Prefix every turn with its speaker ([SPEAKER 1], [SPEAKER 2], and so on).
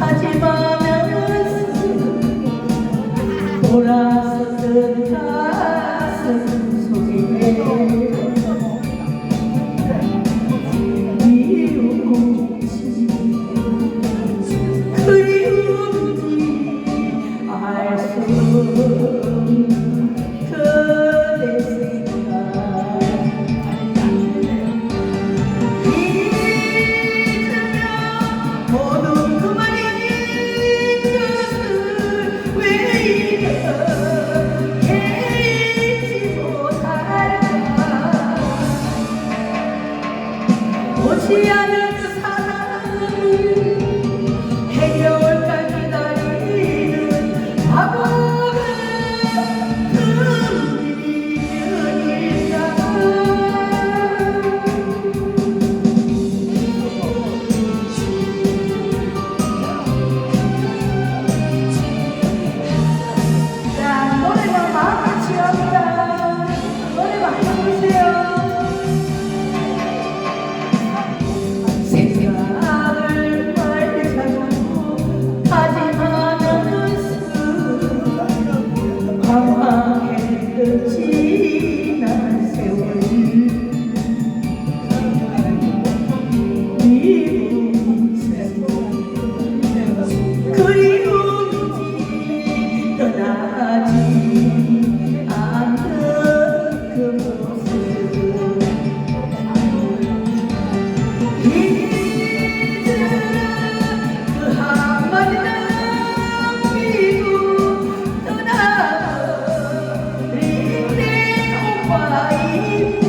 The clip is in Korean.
[SPEAKER 1] 하지마면서 돌아 Luciana. ใจ